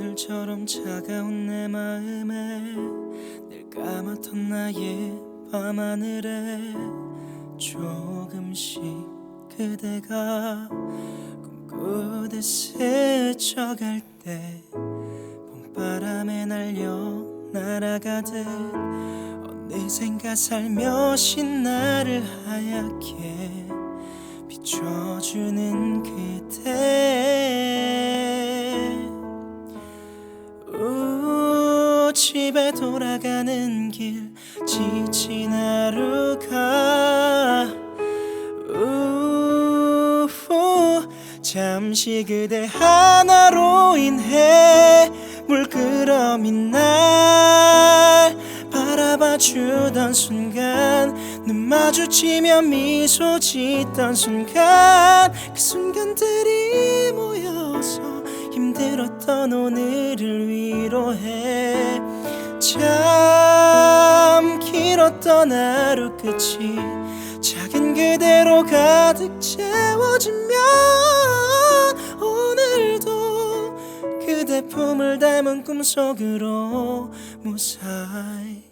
별처럼 차가운 내 마음에 늘 까맣던 나의 밤하늘에 조금씩 그대가 꿈꾸듯 스쳐갈 때 봄바람에 날려 날아가듯 어느샌가 살며시 나를 하얗게 비춰주는 그대 집에 돌아가는 길 지친 하루가. 우후 잠시 그대 하나로 인해 물끄러미 날 바라봐 주던 순간 눈 마주치며 미소 짓던 순간 그 순간들이 모여서 힘들었던 오늘을 위로해 참 길었던 하루 끝이 작은 그대로 가득 채워지면 오늘도 그대 품을 닮은 꿈속으로 무사히